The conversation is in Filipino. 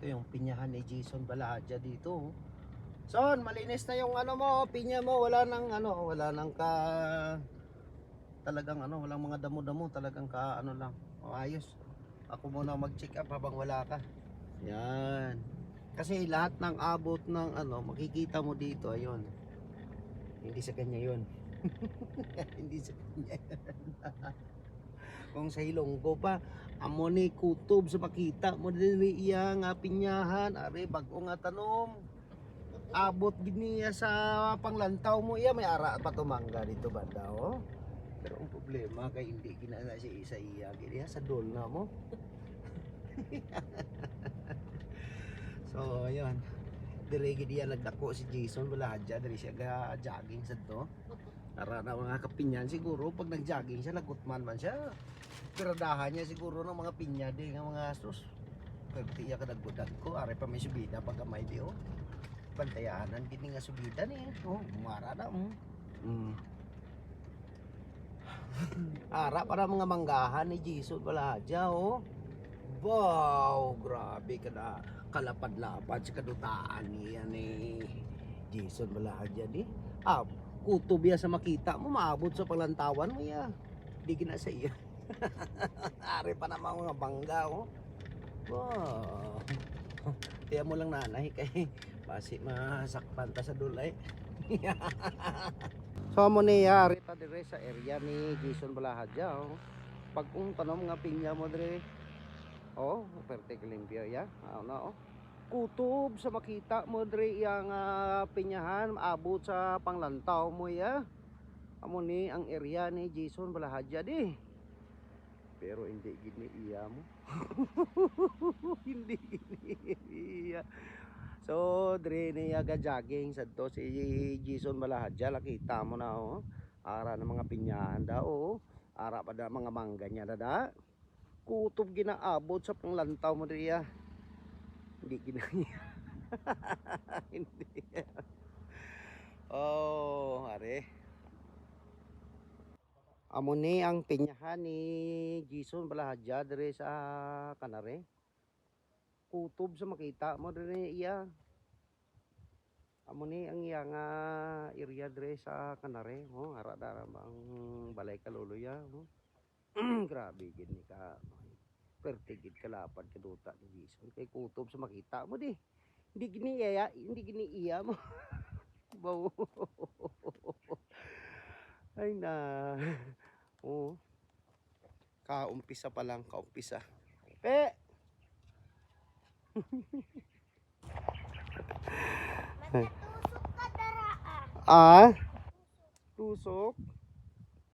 Ito yung pinyahan ni Jason Balahadja dito. oh. Son, malinis na yung ano mo, pinya mo, wala nang ano, wala nang ka talagang ano, walang mga damo-damo, talagang ka ano lang, oh, ayos. Ako muna mag-check up habang wala ka. Yan. Kasi lahat ng abot ng ano, makikita mo dito, ayun. Hindi sa kanya yun. Hindi sa kanya. Kung sa Ilonggo pa, amo ni kutob sa makita mo dili iya nga pinyahan, are bag-o nga tanom. Abot giniya sa panglantaw mo iya may ara pa tumangga dito banda oh. Pero ang problema kay hindi ginana si isa iya gini sa dolna mo. so ayun. Dire gid iya nagdako si Jason Balahadja diri siya ga jogging sa to. Ara na mga kapinyan siguro pag nag-jogging siya lagutman man siya. Piradahan niya siguro ng mga pinya di nga mga sus. Pero tiya ka nagbudag ko, are pa may subida pag may di oh. Bantayanan gini nga subida ni. Oh, mara na mo. Mm. Ara para mga manggahan ni Jesus Balahadja oh. Wow, grabe ka na kalapad-lapad sa kadutaan niya ni Jason Balahadja di. Ah, kutob ya sa makita mo maabot sa palantawan mo ya. Di gina sa iya. Ari pa naman mga bangga oh. Wow. Tiyan mo lang nanay kay basi masakpan ta sa dulay. so mo niya ari ta dire sa area ni Jason Balahadja oh. Pag kung tanom nga pinya mo dire Oh, perfect limpyo ya. Ah, na oh. Kutob sa makita mo dire yang uh, pinyahan maabot sa panglantaw mo ya. Amo ni ang area ni Jason Balahadja di. Pero hindi gini iya mo. hindi gini iya. So, dire niya ga jogging sa to si Jason Balahadja nakita mo na oh. Ara ng mga pinyahan daw oh. Ara pa da mga mangga niya dada. Kutob ginaabot sa panglantaw mo diya. Hindi gina hindi. Oh, are. Amo ni ang pinyahan ni Jason Balahadja dire sa Kanare. Kutob sa makita mo dire iya. Amo ni ang iya nga area dire sa Kanare. Oh, ara dara bang balay kaluluya. Oh. Grabe gid ni ka. Pertigid kalapad kaduta ni Jason kay kutob sa makita mo di. Hindi gini iya, hindi gini iya mo. Bawo. Ay na. Oo. Kaumpisa pa lang, kaumpisa. Pe! Ah. Ah? Tusok?